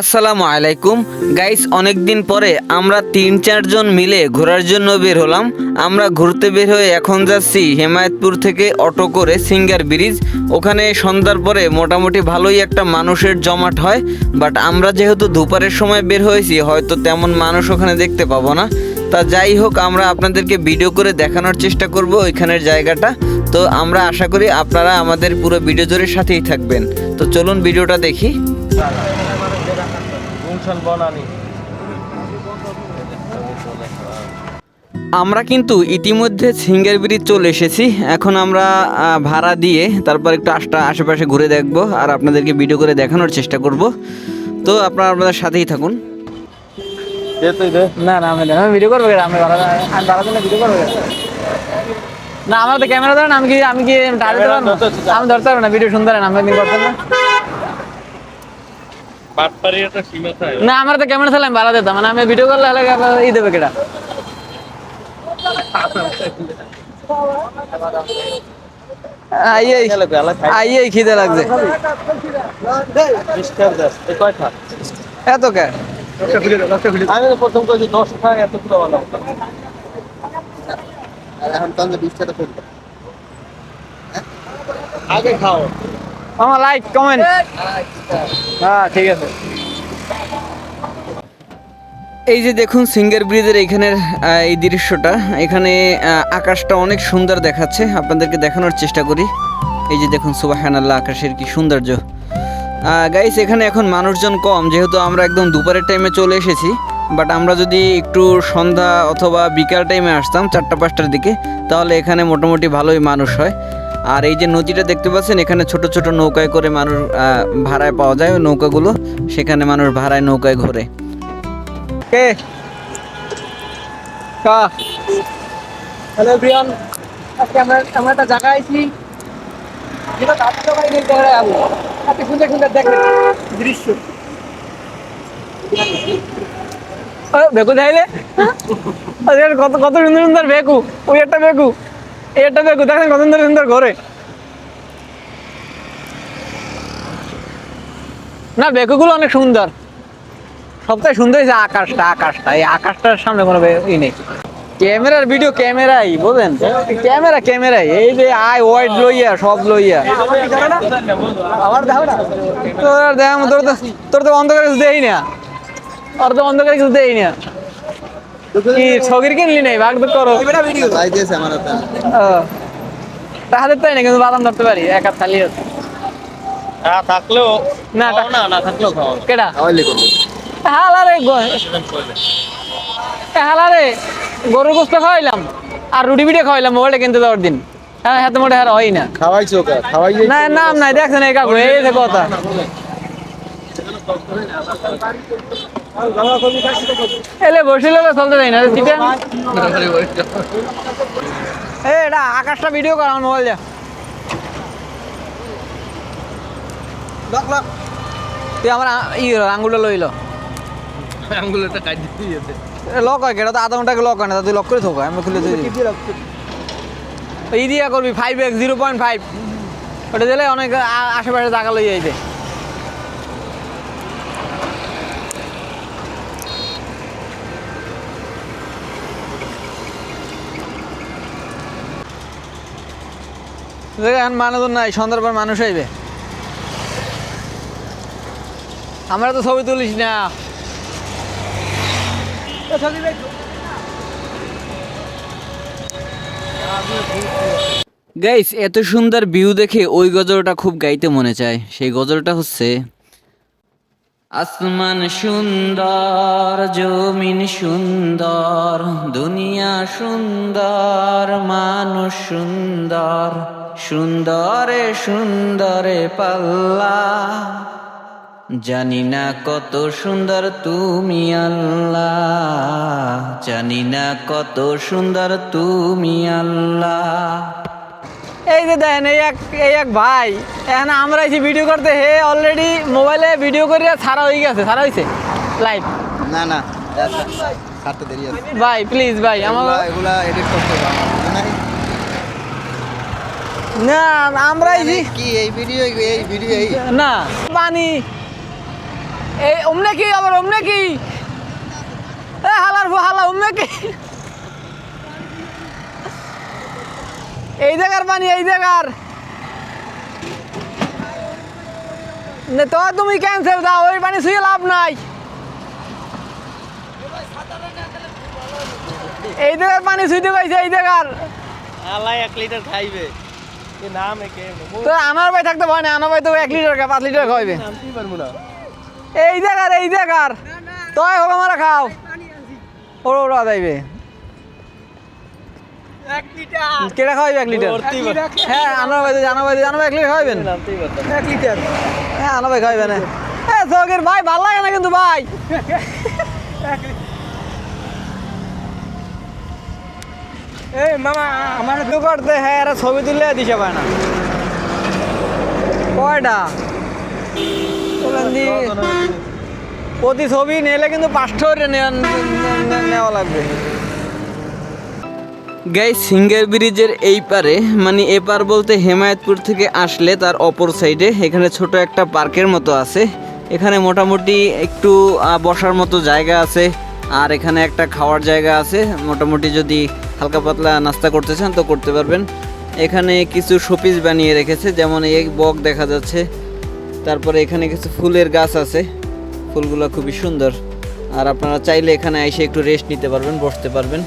আসসালামু আলাইকুম। গাইস অনেক দিন পরে আমরা তিন, চারজন মিলে ঘোরার জন্য বের হলাম। আমরা ঘুরতে বের হয়ে এখন যাচ্ছি হেমায়তপুর থেকে অটো করে সিঙ্গার ব্রিজ। ওখানে সন্ধ্যার পরে মোটামুটি ভালোই একটা মানুষের জমাট হয়, বাট আমরা যেহেতু দুপারের সময় বের হয়েছি, হয়তো তেমন মানুষ ওখানে দেখতে পাবো না। তা যাই হোক, আমরা আপনাদেরকে ভিডিও করে দেখানোর চেষ্টা করব ওইখানের জায়গাটা। তো আমরা আশা করি আপনারা আমাদের পুরো ভিডিও জোরের সাথেই থাকবেন। তো চলুন ভিডিওটা দেখি। গুলশান বনানি। আমরা কিন্তু ইতিমধ্যে সিঙ্গার ব্রিজ চলে এসেছি। এখন আমরা ভাড়া দিয়ে তারপর একটু আশটা আশেপাশে ঘুরে দেখব আর আপনাদেরকে ভিডিও করে দেখানোর চেষ্টা করব। তো আপনারা আপনাদের সাথেই থাকুন। না না আমি ভিডিও করব? আমি আমি ভিডিও করব না আমার তো ক্যামেরা ধরেন আমি কি আমি কি আমি ধরতে পারব না ভিডিও শুনতে না আমি করতাম না বাটপারি একটা সীমা থাকে না আমার তো ক্যামেরা চালাই আমি বাড়া দিতাম। মানে আমি ভিডিও করলে হলে ই দেবে কেটা খিদে লাগছে। এত কে? আমি তো প্রথম কইছি 10 টাকা এত এখন বিশ টাকা আগে খাও। আমার লাইক কমেন্ট হ্যাঁ ঠিক আছে। এই যে দেখুন সিঙ্গার ব্রিজের এইখানের এই দৃশ্যটা, এখানে আকাশটা অনেক সুন্দর দেখাচ্ছে। আপনাদেরকে দেখানোর চেষ্টা করি। এই যে দেখুন, সুবাহানাল্লাহ, আকাশের কি সৌন্দর্য। গাইস এখানে এখন মানুষজন কম, যেহেতু আমরা একদম দুপুরের টাইমে চলে এসেছি। বাট আমরা যদি একটু সন্ধ্যা অথবা বিকাল টাইমে আসতাম, চারটা, পাঁচটার দিকে, তাহলে এখানে মোটামুটি ভালোই মানুষ হয়। আর এই যে নদীটা দেখতে পাচ্ছেন এখানে ছোট ছোট নৌকায় করে মানুষ ভাড়ায় পাওয়া যায় ওই নৌকাগুলো। সেখানে মানুষ ভাড়ায় নৌকায় ঘোরে। কে? কা? হ্যালো ব্রিয়ান আজকে আমরা আমরা একটা জায়গায় আইছি যেটা নিয়ে জায়গায় যাব এত সুন্দর সুন্দর দেখবেন। দৃশ্য। বেকু দেখাইলে কত কত সুন্দর সুন্দর বেকু ওই একটা বেকু একটা বেকু দেখেন কত সুন্দর সুন্দর ঘরে। না বেকুগুলো অনেক সুন্দর। সবথেকে সুন্দর হয়েছে আকাশটা আকাশটা। এই আকাশটার সামনে কোনো ই নেই। ক্যামেরার ভিডিও ক্যামেরাই বুঝলেন ক্যামেরা ক্যামেরাই। এই যে আই ওয়াইড লইয়া সব লইয়া। আমার দেখো না। তোর দেখ তোর তো তোর তো অন্ধকার কিছু দেই না। আর তো অন্ধকার কিছু দেই না। কি ছগির কিনলি নাই ভাগ তো করো তাই দিয়েছে তাহলে তাই না কিন্তু বাদাম ধরতে পারি এক হাত খালি আছে না থাকলেও না, খাও না না থাকলেও খাও কেডা খাওয়াইলে করবে হালারে হালারে গরুর গোস্ত খাওয়াইলাম আর রুটি পিঠে খাওয়াইলাম মোবাইলটা কিনতে দেওয়ার দিন হ্যাঁ হাতে মোটে আর হয় না খাওয়াইছো কা না নাম নাই দেখছেন এই কাকু এই কথা এলে বসিলে তো চলতে যাই না এই এটা আকাশটা ভিডিও কর আমার মোবাইল যা তুই আমার ই আঙ্গুলটা লইল আঙ্গুলটা কাটি দিয়েছে লক হয় কেটা তো আধা ঘণ্টা লক হয় না তুই লক করে থাকো আমি খুলে দিই। এই দিয়া করবি five x zero point five ওটা দিলে অনেক আশেপাশে জায়গা লই যাইবে এখন নাই মানুষ আইবে আমরা তো ছবি তুলিস না। গাইস এত সুন্দর ভিউ দেখে ওই গজলটা খুব গাইতে মনে চায়। সেই গজলটা হচ্ছে, আসমান সুন্দর, জমিন সুন্দর, দুনিয়া সুন্দর, মানুষ সুন্দর। সুন্দরে সুন্দরে পাল্লা। জানি না কত সুন্দর তুমি আল্লাহ। জানি না কত সুন্দর তুমি আল্লাহ। এই যে দেখেন এই এক এই এক ভাই এখন আমরা এসে ভিডিও করতে হে অলরেডি মোবাইলে ভিডিও করে ছাড়া হয়ে গেছে ছাড়া হয়েছে লাইভ না না ভাই প্লিজ ভাই আমার এগুলা এগুলা এডিট করতে হবে আমার বুঝো নাই? না আমরা এসে কি এই ভিডিও এই ভিডিও এই না পানি। এই অমনে কি আবার অমনে কি? এ হালার হালা অমনে কি? এই জায়গার পানি এই জায়গার। নে তো তুমি ক্যান্সেল দাও ওই পানি শুয়ে লাভ নাই। এই জায়গার পানি শুইতে পাইছে এই জায়গার। আলাই এক লিটার খাইবে। তো আমার ভাই থাকতে ভয় না আমার ভাই তো এক লিটার পাঁচ লিটার না। এই জায়গার এই জায়গার তয় হোক আমার খাও। ওরা ওরা যাইবে। কেটা খাওয়াইবে এক লিটার। হ্যাঁ আনার ভাই জানা ভাই জানা ভাই এক লিটার পারতাম এক লিটার। হ্যাঁ আনা ভাই খাওয়াইবেন হ্যাঁ চকের ভাই ভালো লাগে না কিন্তু ভাই। এই মামা, আমার দু করতে হ্যাঁ এরা ছবি তুললে দিছে পায় না। কয়টা? প্রতি ছবি নিলে কিন্তু নেওয়া- নেওয়া লাগবে। গাই সিঙ্গার ব্রিজের এই পারে মানে এপার বলতে হেমায়তপুর থেকে আসলে তার অপর সাইডে, এখানে ছোট একটা পার্কের মতো আছে। এখানে মোটামুটি একটু বসার মতো জায়গা আছে, আর এখানে একটা খাওয়ার জায়গা আছে। মোটামুটি যদি হালকা পাতলা নাস্তা করতে চান তো করতে পারবেন। এখানে কিছু শোপিস বানিয়ে রেখেছে, যেমন এই বক দেখা যাচ্ছে। তারপরে এখানে কিছু ফুলের গাছ আছে, ফুলগুলো খুবই সুন্দর। আর আপনারা চাইলে এখানে এসে একটু রেস্ট নিতে পারবেন, বসতে পারবেন।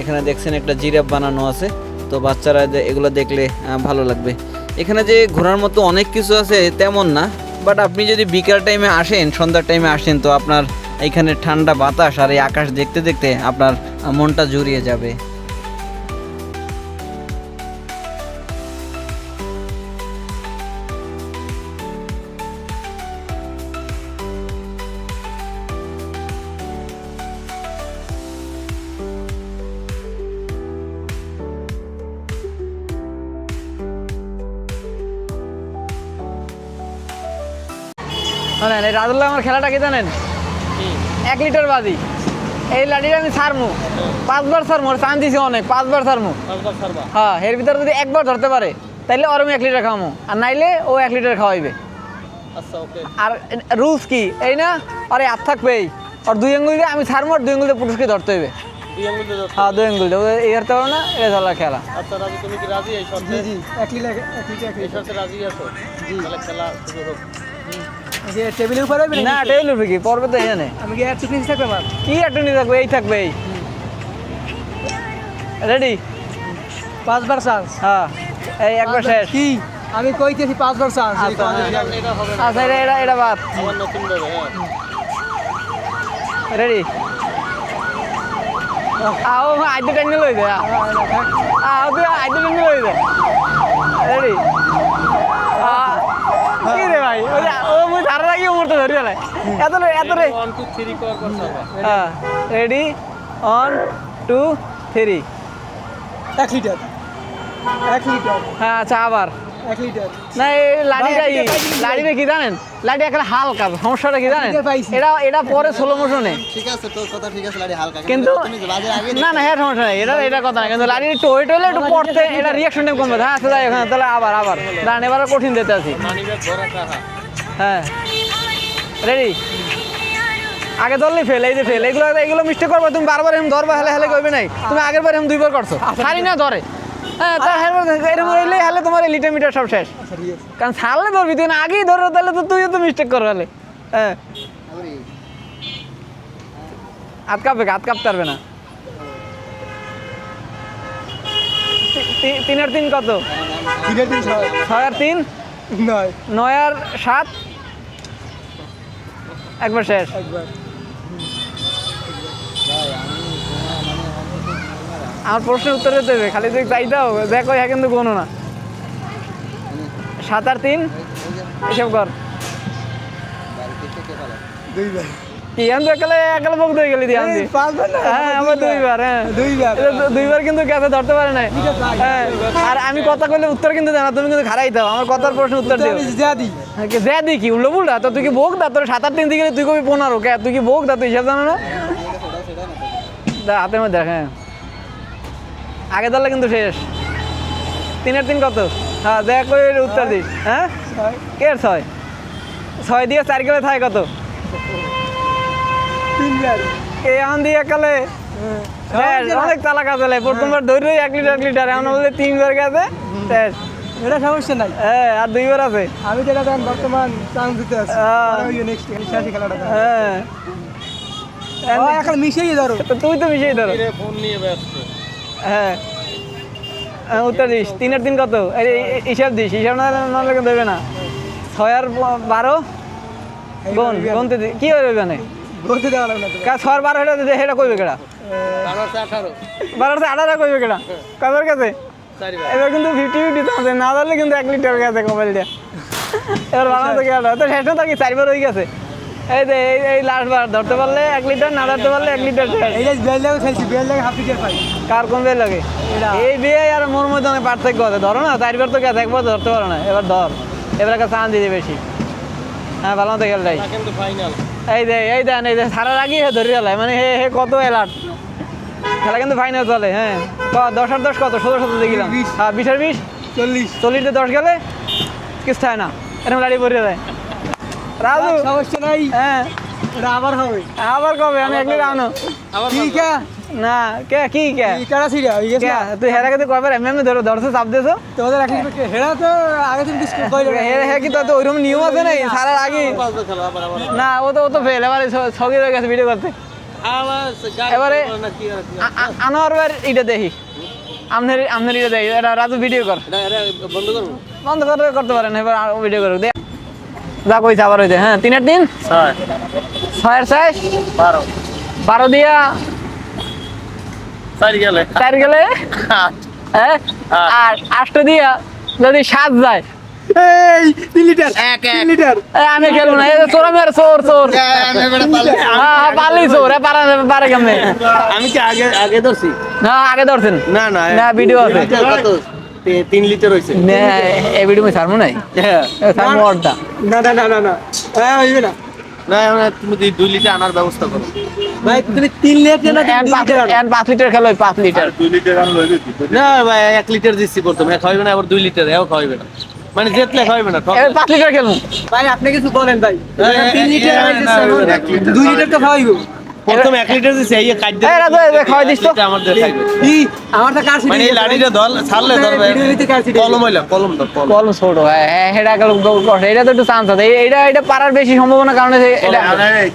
এখানে দেখছেন একটা জিরাফ বানানো আছে, তো বাচ্চারা এগুলো দেখলে ভালো লাগবে। এখানে যে ঘোরার মতো অনেক কিছু আছে তেমন না বাট আপনি যদি বিকাল টাইমে আসেন, সন্ধ্যার টাইমে আসেন, তো আপনার এখানে ঠান্ডা বাতাস আর এই আকাশ দেখতে দেখতে আপনার মনটা জুড়িয়ে যাবে। শোনেন আমার খেলাটা কি জানেন? এক লিটার বাজি। এই লাঠিটা আমি ছাড়মু। পাঁচবার ছাড়মু আর চান দিছি অনেক পাঁচবার ছাড়মু। হ্যাঁ এর ভিতরে যদি একবার ধরতে পারে তাইলে ওর আমি এক লিটার খাওয়ামু। আর নাইলে ও এক লিটার খাওয়াইবে। আচ্ছা আর রুলস কি? এই না আরে আর থাকবেই আর দুই আঙ্গুল দিয়ে আমি ছাড়মু আর দুই আঙ্গুল দিয়ে পুরুষকে ধরতে হইবে। হ্যাঁ দুই আঙ্গুল দিয়ে ও এই হারতে পারো না এটা ধরার খেলা। আচ্ছা রাজু তুমি কি রাজি এই শর্তে? জি জি এক লিটার এক লিটার এই শর্তে রাজি আছো? জি। খেলা শুরু হোক। যে টেবিলের উপরে না টেবিল উঠবে কি? পর্বে তো এখানে। আমি কি আর টিফিন থাকবে আমার? কি একটা থাকবে? এই থাকবে এই। রেডি পাঁচবার চান্স হ্যাঁ। এই একবার শেষ। কি? আমি কইতেছি পাঁচবার চান্স আচ্ছা, হ্যাঁ। এটা আচ্ছা এটা এটা এটা বাদ। আমার নতুন রেডি আও আইতে টাইম লই দে আও তুই আইতে টাইম লই দে রেডি কি রে ভাই ওই যে- ধারা এত এত রে। ওয়ান টু থ্রি হ্যাঁ রেডি টু এক লিটার। এক লিটার। হ্যাঁ আচ্ছা আবার। এক লিটার। না এই পাইছি। লাঠিটা কি জানেন? লাঠি একটা হালকা সমস্যাটা কি জানেন? এটা এটা এটা পরে স্লো মোশনে ঠিক আছে তোর কথা ঠিক আছে লাড়ি হালকা। কিন্তু তুমি বাজে আগে না না হ্যাঁ সমস্যা নেই এটা এটা কথা না। কিন্তু লাঠি একটু ওয়েট হলে একটু পড়তে এটা রিয়াকশন টাইম কমবে। হ্যাঁ আচ্ছা যাই ওখানে তাহলে আবার আবার। দাঁড়ান এবার কঠিন দিতে আছি। হ্যাঁ। রেডি আগে ধরলে ফেল এই যে ফেল এগুলো এগুলো মিস্টেক করবে তুমি বারবার এরকম ধরবা হেলে হেলে করবে নাই। তুমি আগের বার এরকম দুইবার করছ। সারি না ধরে। হ্যাঁ তা এরকম এলে হেলে তোমার লিটার মিটার সব শেষ। কারণ ছাড়লে ধরবি তুই না আগেই ধরো তাহলে তো তুইও তো মিস্টেক করো হলে। হ্যাঁ। হাত কাঁপবে হাত কাঁপতে পারবে না। তিন আর তিন কত? দিন ছয়। ছয় আর তিন? নয়। নয় আর সাত। একবার শেষ। একবার। আমার প্রশ্নের উত্তর দেবে খালি তুই চাই দাও দেখো হ্যাঁ কিন্তু কোনো না। সাত আর তিন। এসব কর। দুই কি একালে একালে বক গেলি পাঁচবার হ্যাঁ আমার দুইবার হ্যাঁ। দুইবার। দুইবার কিন্তু ধরতে পারে না হ্যাঁ আর আমি কথা কইলে উত্তর কিন্তু জানা তুমি কিন্তু খারাই দাও। আমার কথার প্রশ্ন উত্তর দিও। হ্যাঁ, কি তো তুই কি বোক দা? তোর সাত আট দিন দিকে তুই কবি পনেরো কে? তুই কি বোক দা? তুই হিসাব জানো না? দা হাতের মধ্যে দেখ হ্যাঁ। আগে ধরলে কিন্তু শেষ। তিনের তিন কত? হ্যাঁ দেখ কই উত্তর দিস। হ্যাঁ? কে ছয়? ছয় দিয়ে চার গেলে থাকে কত? এই আন দিয়ে একালে শেষ, অনেক চালাক আছে প্রথমবার ধরে এক লিটার এক লিটার। এখন বলতে তিনবার গেছে শেষ। এটা সমস্যা নাই। হ্যাঁ আর দুইবার আছে। আমি যেটা দেন বর্তমান চান্স দিতে আছি নেক্সট শেষে খেলাটা হ্যাঁ। এখন মিশিয়ে ধরো। তো তুই তো মিশিয়ে ধরো। ফোন নিয়ে ব্যস্ত। হ্যাঁ। হ্যাঁ, উত্তর দিস। তিনের দিন কত? হিসাব দিস। হিসাব না নাহলে দেবে না। ছয় আর বারো? দি কি হবে বলতে দেওয়া লাগবে না কা ছয় আর বারো এটা দিতে সেটা কইবে কেটা তার হচ্ছে আঠারো। বারো তো আঠারো কইবে কেটা কাদের কাছে? এবার কিন্তু ফিফটি ফিফটি আছে না ধরলে কিন্তু এক লিটার গেছে মোবাইলটা এবার বানাতে গেল তো শেষ তো কি চারবার হয়ে গেছে? এই যে এই এই লাস্ট বার ধরতে পারলে এক লিটার না ধরতে পারলে এক লিটার এই যে বিয়াল লাগে খেলছি বিয়াল লাগে হাফ লিটার পাই। কার কোন বিয়ে লাগে। এই বিয়ে আর মোর মধ্যে অনেক পার্থক্য আছে ধরো না চারবার তো গেছে একবার ধরতে পারো না এবার ধর। এবার একটা চান দিতে বেশি। হ্যাঁ ভালো মতো খেলটাই। কিন্তু ফাইনাল এই দে এই দেন এই দে সারা আগেই হে ধরে মানে হে হে কত অ্যালার্ট খেলা কিন্তু ফাইনাল চলে হ্যাঁ। ক দশ আর দশ কত? ষোলো সতেরো দেখলাম। হ্যাঁ বিশ আর বিশ? চল্লিশ। চল্লিশে দশ গেলে কিছু থাকে না। এরকম লাড়ি পরে যায়। রাজু। সমস্যা নাই। হ্যাঁ। এটা আবার হবে। আবার কবে? আমি একদিন আনো ঠিক আছে। না কে কি কে? কারা ছিড়া? হয়ে গেছে কে? তুই হেরা কিন্তু কয়বার এমনি ধরো ধরছে চাপ তোমাদের এক লিটার হেরা তো আগে তুমি কিছু কই হে হে কি তো ওইরকম নিয়ম আছে নাই সারার আগে। না ও তো ও তো ফেল এবারে ছবি হয়ে গেছে ভিডিও করতে। এবারে- না কি কি আনোয়ার বার এটা দেখি। আমনের আমনের এটা দেখি। এটা রাজু ভিডিও কর বন্ধ করব বন্ধ করে করতে পারেন এবার ভিডিও করুক দে। যা কইছে আবার হইছে হ্যাঁ তিনের দিন? ছয়। ছয়ের ছয়। বারো বারো দিয়া। চারি গেলে। চার গেলে? হ্যাঁ? আর আষ্ট দিয়া যদি সাত যায়? এই তিন লিটার এক তিন লিটার। আমি খেলব না চোর আমি আর চোর চোর। হ্যাঁ চোর এ পারে পারে কেমনে? আমি কি আগে আগে ধরছি? না আগে ধরছেন? না না না ভিডিও আছে। তিন লিটার হয়েছে না এই ভিডিও আমি ছাড়বো নাই? হ্যাঁ। ছাড়বো অর্ধা। না না না না না। হ্যাঁ হইবে না। না তুমি দুই- দুই লিটার আনার ব্যবস্থা করো। ভাই তুমি তিন লিটার না পাঁচ লিটার খেলো পাঁচ লিটার। না ভাই এক লিটার দিচ্ছি প্রথমে এক খাওয়াবে না আবার দুই লিটার এও না। মানে জেতলে খাওয়াবে না পাঁচ লিটার খেলব। ভাই আপনি কিছু বলেন ভাই। তিন লিটার লিটার দুই লিটার তো খাওয়াইব। প্রথমে এক লিটার দিচ্ছি এই কাটতে এই রাজু, এই খাওয়াই দিস তো। আমার দিয়ে খাইবে কি আমার তো কার মানে এই লাঠিটা ধর ছাড়লে কার সিটি কলম হইলা কলম ধর কলম ছোট হ্যাঁ এটা গেল কষ্ট এটা তো একটু চান্স আছে এটা এটা পারার বেশি সম্ভাবনা কারণে এটা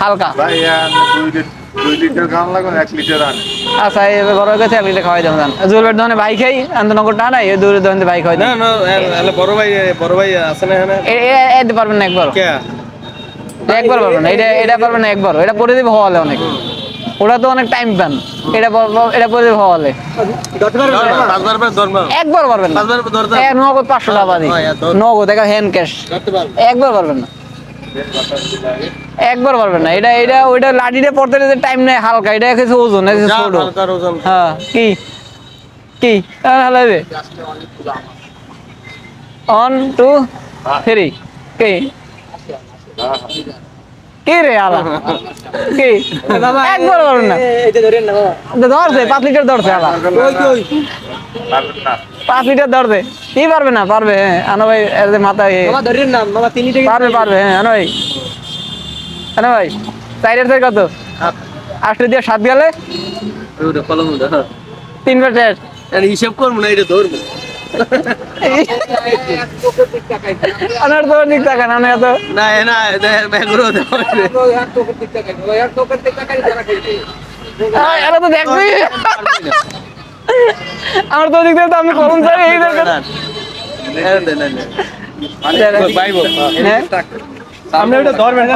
হালকা ভাই আহ, দুই লিট- দুই লিটার গান লাগুন এক লিটার আনে আচ্ছা এই ঘর কাছে এক লিটার খাওয়াই দেবো জান জুয়েলের দোকানে ভাই খাই আন্তনগর টাকা এই দূরের দোকানে ভাই খাওয়াই না না বড় ভাই বড় ভাই আছে না এখানে এতে পারবেন না একবার কে একবার পারবেন না এটা এটা পারবেন না একবার এটা পরে দিবে হওয়ালে অনেক। ওটা তো অনেক টাইম পান এটা এটা পরে দিবে হওয়ালে। পারবে একবার পারবেন না। নগদ পাঁচশো টাকা দিই হ্যাঁ, নগদ দেখা হ্যান্ড ক্যাশ পারবে একবার পারবেন না। একবার পারবেন না। এটা এটা ওইটা লাঠিটা পড়তে যে টাইম নেই হালকা। এটা কিছু ওজন ছোট। হ্যাঁ কি? কি? হবে ওয়ান টু থ্রি কি? কি রে আলা? কি? একবার না। পাঁচ লিটার ধরছে আলা। পাঁচ লিটার ধরছে। কি পারবে না পারবে হ্যাঁ আনো ভাই এর মাথা পারবে পারবে হ্যাঁ আনো ভাই। আনো ভাই চাইরের চাই কত? আটটা দিয়ে সাত গেলে? ওটা কলম ধর তিন বার শেষ আর করব না এটা ধরবো। আনার তো ঠিক থাকে না এত? না না এরা তো দেখবি আমার তো দিক আমি কলম চাই এই দরকার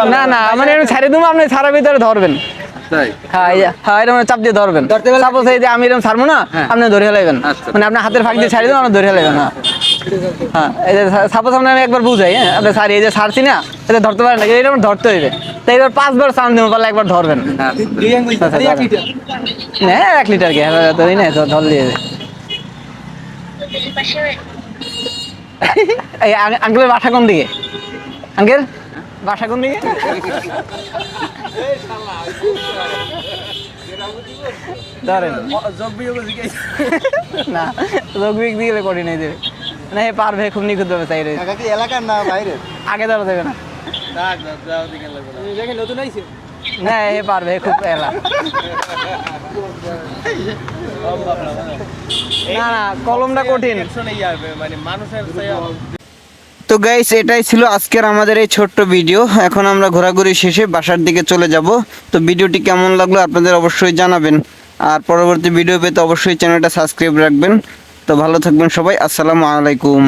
না। না মানে ছাড়ি দেবো আপনি ছাড়ার ভিতরে ধরবেন। হ্যাঁ হ্যাঁ এরকম চাপ দিয়ে ধরবেন। সাপোজ এই যে আমি এরকম ছাড়বো না আপনি ধরে হেলাইবেন আচ্ছা। মানে আপনার হাতের ফাঁক দিয়ে ছাড়ি দেবেন আপনি ধরে হেলাইবেন হ্যাঁ। হ্যাঁ এই যে সাপোজ আপনি আমি একবার বুঝাই হ্যাঁ আপনি ছাড়ি এই যে ছাড়ছি না এটা ধরতে পারেন না এটা ধরতে হইবে। তো এবার পাঁচবার চান দেবো পারলে একবার ধরবেন। আচ্ছা, আরে এক লিটার হ্যাঁ এক লিটার কি হ্যাঁ ধরি না ধর দিয়ে এই আঙ্কেলের বাসা কোন দিকে? আঙ্কেল বাসা কোন দিকে? ধরেন না করি নাই দেবে না এ পারবে খুব নিখুঁত ভাবে চাই রয়েছে। কি এলাকার না বাইরে আগে ধরা দেবে না। না। দেখেন নতুন আইছে? না এ পারবে এ খুব এলা। না না। কলমটা কঠিন। মানে মানুষের তো গাইস এটাই ছিল আজকের আমাদের এই ছোট্ট ভিডিও এখন আমরা ঘোরাঘুরি শেষে বাসার দিকে চলে যাব। তো ভিডিওটি কেমন লাগল আপনাদের অবশ্যই জানাবেন। আর পরবর্তী ভিডিও পেতে অবশ্যই চ্যানেলটা সাবস্ক্রাইব রাখবেন। তো ভালো থাকবেন সবাই, আসসালামু আলাইকুম।